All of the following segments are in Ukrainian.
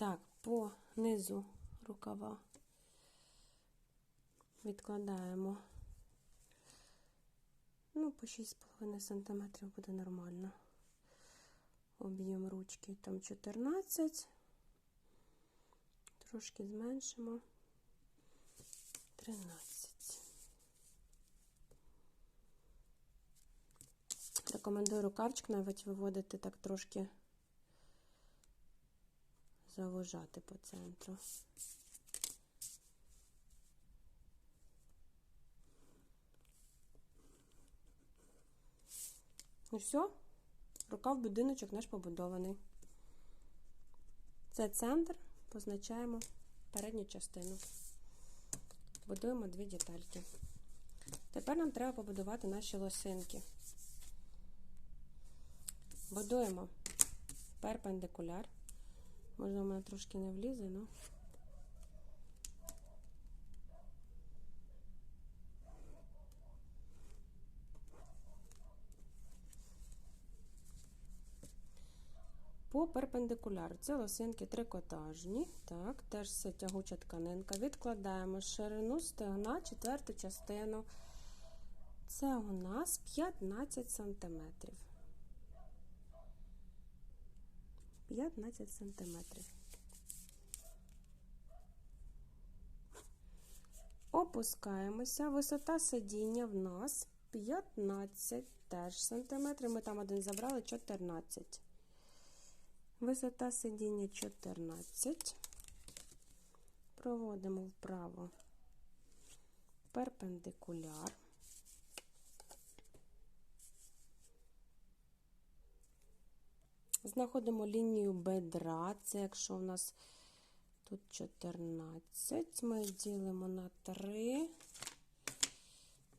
Так, по низу рукава відкладаємо. Ну, по 6,5 см буде нормально. Об'єм ручки там 14. Трошки зменшимо. 13. Рекомендую рукавчик навіть виводити так трошки завожати по центру. Ну все, рукав будиночок наш побудований. Це центр, позначаємо передню частину. Будуємо дві детальки. Тепер нам треба побудувати наші лосинки. Будуємо перпендикуляр. Можна, в мене трошки не влізе, ну. По перпендикуляру. Це лосинки трикотажні. Так, теж все тягуча тканинка. Відкладаємо ширину стегна, четверту частину. Це у нас 15 сантиметрів. 15 сантиметрів. Опускаємося. Висота сидіння в нас 15 теж сантиметрів. Ми там один забрали 14. Висота сидіння 14. Проводимо вправо перпендикуляр. Знаходимо лінію бедра. Це якщо у нас тут 14, ми ділимо на 3.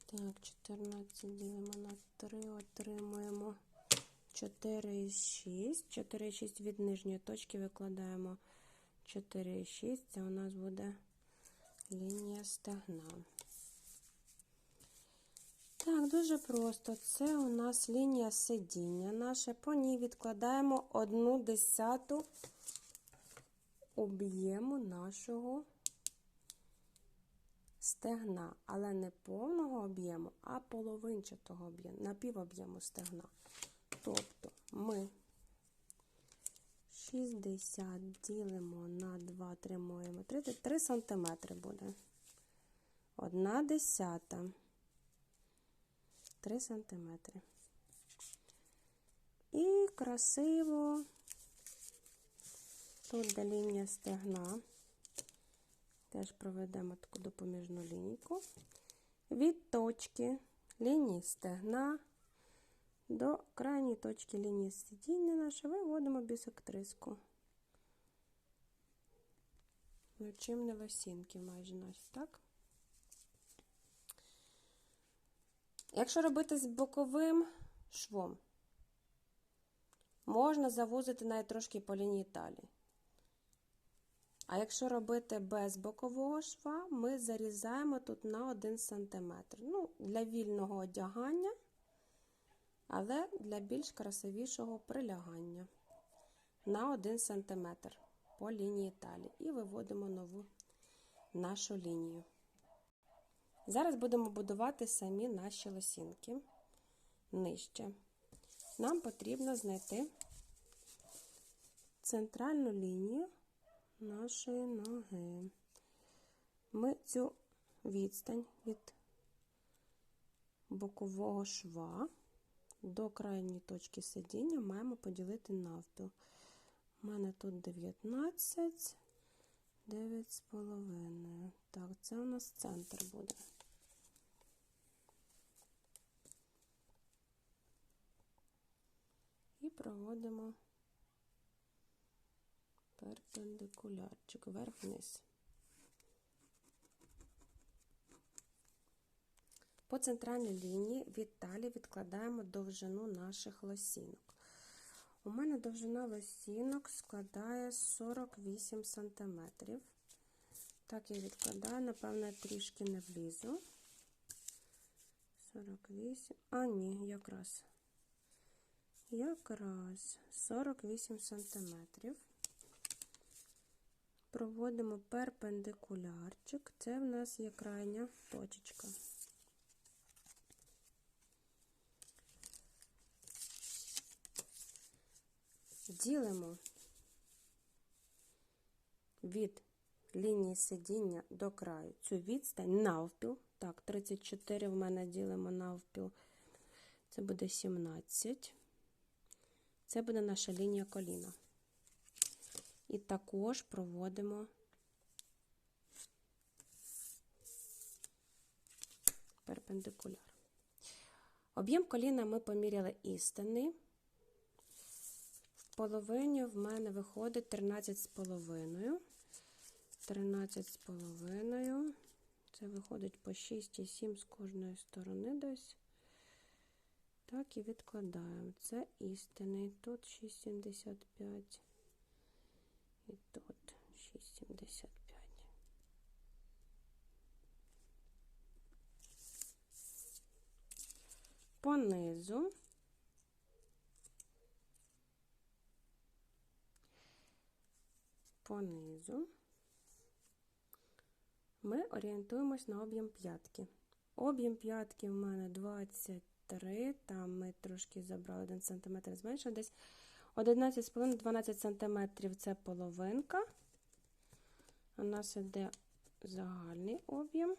Так, 14 ділимо на 3, отримуємо 4,6. 4,6 від нижньої точки викладаємо 4,6. Це у нас буде лінія стегна. Так, дуже просто. Це у нас лінія сидіння наша. По ній відкладаємо одну десяту об'єму нашого стегна. Але не повного об'єму, а половинчатого об'єму, напівоб'єму стегна. Тобто ми 60 ділимо на 2, отримуємо 33 см буде. Одна десята. 3 см. І красиво тут де лінія стегна. Теж проведемо таку допоміжну лінійку. Від точки лінії стегна до крайньої точки лінії сидіння наше виводимо бісектриску. Ну, чим не лосінки майже наші, так? Якщо робити з боковим швом, можна завузити навіть трошки по лінії талії. А якщо робити без бокового шва, ми зарізаємо тут на 1 см. Ну, для вільного одягання, але для більш красивішого прилягання на 1 см по лінії талії. І виводимо нову нашу лінію. Зараз будемо будувати самі наші лосінки нижче. Нам потрібно знайти центральну лінію нашої ноги. Ми цю відстань від бокового шва до крайньої точки сидіння маємо поділити навпіл. У мене тут 19, 9,5. Так, це у нас центр буде. І проводимо перпендикулярчик вверх-вниз. По центральній лінії від талії відкладаємо довжину наших лосінок. У мене довжина лосінок складає 48 см. Так, я відкладаю, напевно, трішки не влізу. 48, а ні, якраз. Якраз 48 сантиметрів. проводимо перпендикулярчик. Це в нас є крайня точечка. Ділимо від лінії сидіння до краю цю відстань навпіл. Так, 34 в мене ділимо навпіл. Це буде 17. Це буде наша лінія коліна. І також проводимо перпендикуляр. Об'єм коліна ми поміряли істинний. Половині в мене виходить 13 з половиною. 13 з половиною. Це виходить по 6,7 з кожної сторони десь. Так, і відкладаємо. Це істинний. Тут 6,75. І тут 6,75. Понизу. Понизу. Ми орієнтуємось на об'єм п'ятки. Об'єм п'ятки в мене 23, там ми трошки забрали 1 см, зменшили десь 11,5-12 см це половинка. У нас іде загальний об'єм.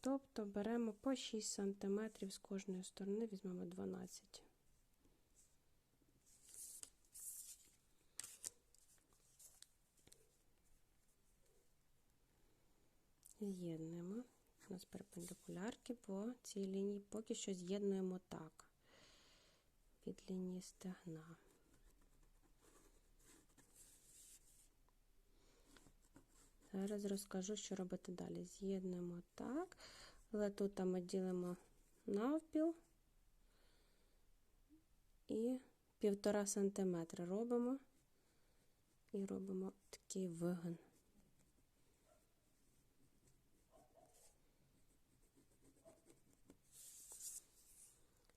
Тобто беремо по 6 см з кожної сторони, візьмемо 12. З'єднуємо. У нас перпендикулярки по цій лінії. Поки що з'єднуємо так від лінії стегна. Зараз розкажу, що робити далі. З'єднуємо так, але тут ми ділимо навпіл і півтора сантиметра робимо і робимо такий вигин.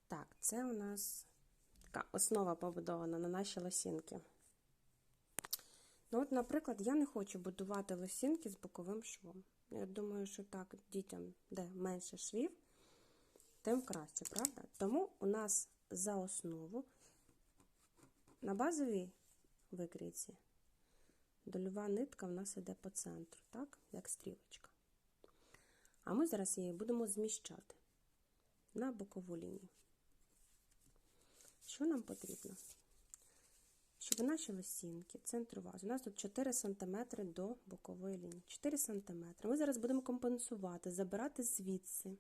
Так, це у нас така основа побудована на наші лосінки. Ну, от, наприклад, я не хочу будувати лосінки з боковим швом. Я думаю, що так дітям, де менше швів, тим краще, правда? Тому у нас за основу на базовій викрійці дольова нитка в нас йде по центру, так, як стрілочка. А ми зараз її будемо зміщати на бокову лінію. Що нам потрібно? Щоб наші лосінки центрували. У нас тут 4 см до бокової лінії. 4 см. Ми зараз будемо компенсувати, забирати звідси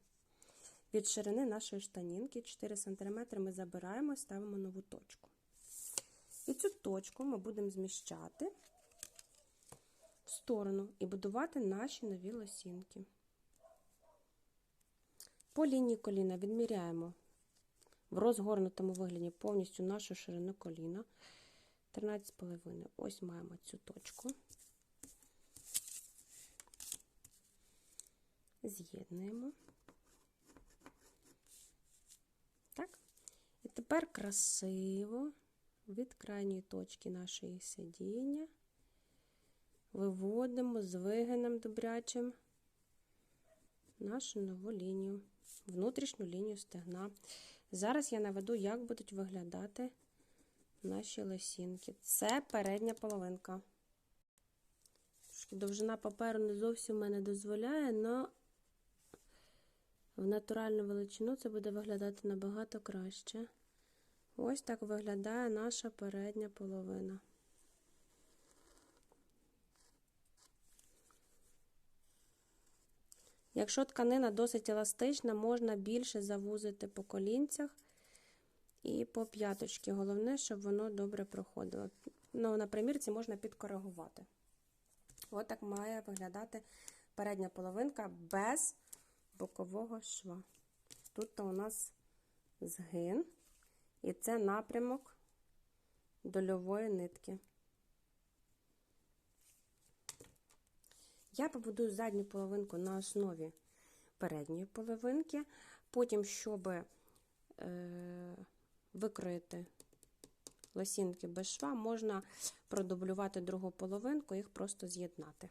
від ширини нашої штанінки. 4 см ми забираємо і ставимо нову точку. І цю точку ми будемо зміщати в сторону і будувати наші нові лосінки. По лінії коліна відміряємо в розгорнутому вигляді повністю нашу ширину коліна. 13,5. Ось маємо цю точку. З'єднуємо. Так. І тепер красиво від крайньої точки нашої сидіння виводимо з вигином добрячим нашу нову лінію, внутрішню лінію стегна. Зараз я наведу, як будуть виглядати наші лосінки. Це передня половинка. Довжина паперу не зовсім мене дозволяє, але в натуральну величину це буде виглядати набагато краще. Ось так виглядає наша передня половина. Якщо тканина досить еластична, можна більше завузити по колінцях і по п'яточці. Головне, щоб воно добре проходило. Ну, на примірці можна підкоригувати. Ось так має виглядати передня половинка без бокового шва. Тут у нас згин, і це напрямок дольової нитки. Я побудую задню половинку на основі передньої половинки, потім, щоб е, викрити лосінки без шва, можна продублювати другу половинку, їх просто з'єднати.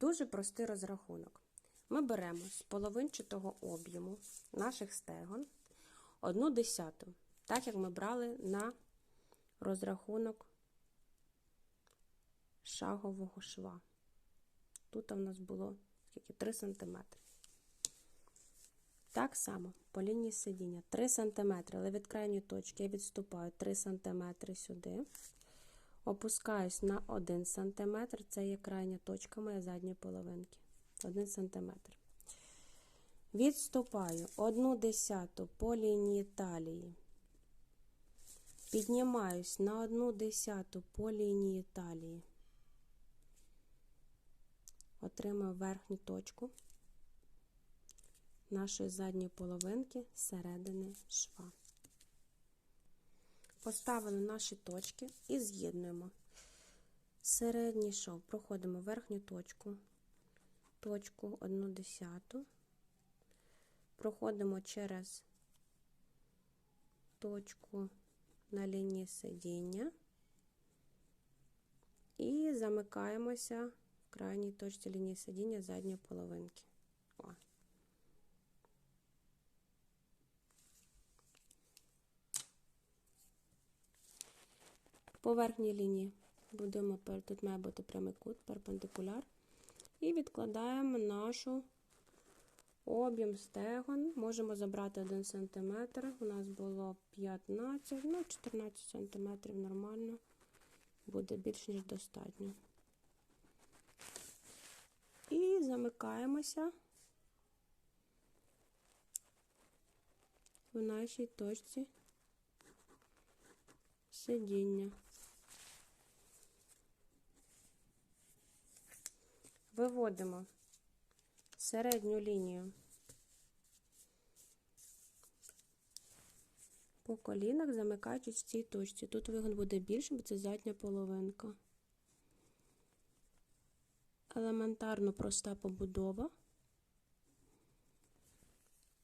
Дуже простий розрахунок. Ми беремо з половинчатого об'єму наших стегон одну десяту, так як ми брали на розрахунок шагового шва. Тут у нас було скільки? 3 см. Так само по лінії сидіння 3 см, але від крайньої точки я відступаю 3 см сюди. Опускаюсь на 1 см, це є крайня точка моєї задньої половинки. 1 см. Відступаю 1 десяту по лінії талії. Піднімаюсь на 1 десяту по лінії талії. Отримаю верхню точку нашої задньої половинки середини шва. Поставили наші точки і з'єднуємо. Середній шов проходимо верхню точку, точку 1 десяту, проходимо через точку на лінії сидіння і замикаємося крайній точці лінії сидіння задньої половинки. О. По верхній лінії будемо, тут має бути прямий кут, перпендикуляр. І відкладаємо нашу об'єм стегон. Можемо забрати 1 см. У нас було 15, ну 14 см нормально. Буде більш ніж достатньо. Замикаємося в нашій точці сидіння. Виводимо середню лінію по колінах, замикаючись в цій точці. Тут вигон буде більше, бо це задня половинка. Елементарно проста побудова,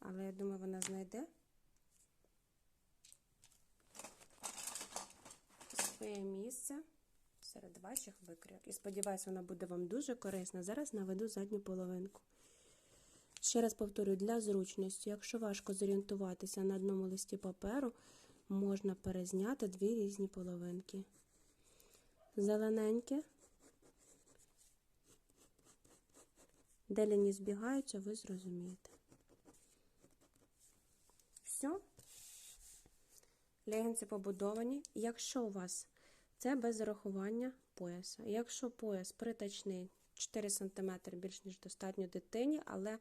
але я думаю, вона знайде своє місце серед ваших викрійок. І сподіваюся, вона буде вам дуже корисна. Зараз наведу задню половинку. Ще раз повторюю, для зручності, якщо важко зорієнтуватися на одному листі паперу, можна перезняти дві різні половинки. Зелененьке, де лінії збігаються, ви зрозумієте. Все. Легінці побудовані. Якщо у вас це без зарахування пояса. Якщо пояс притачний 4 см більш ніж достатньо дитині, але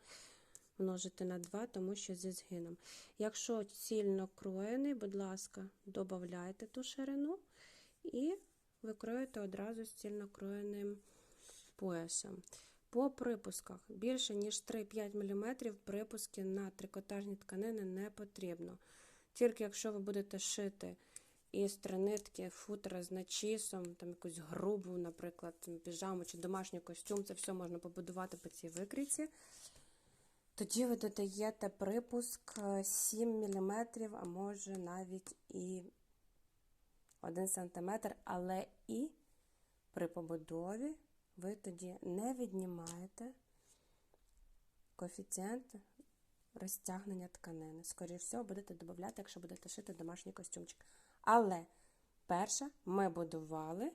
множити на 2, тому що зі згином. Якщо цільно кроєний, будь ласка, додайте ту ширину і викроїте одразу з цільно кроєним поясом. По припусках більше ніж 3-5 мм припуски на трикотажні тканини не потрібно. Тільки якщо ви будете шити із тринитки, футера з начісом, там якусь грубу, наприклад, піжаму чи домашній костюм, це все можна побудувати по цій викрійці. Тоді ви додаєте припуск 7 мм, а може навіть і 1 см, але і при побудові ви тоді не віднімаєте коефіцієнт розтягнення тканини. Скоріше всього, будете додати, якщо будете шити домашній костюмчик. Але перше ми будували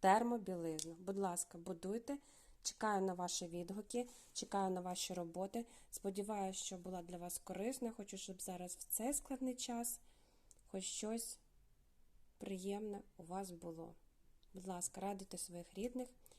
термобілизну. Будь ласка, будуйте. Чекаю на ваші відгуки, чекаю на ваші роботи. Сподіваюся, що була для вас корисна. Хочу, щоб зараз в цей складний час хоч щось приємне у вас було. Будь ласка, радуйте своїх рідних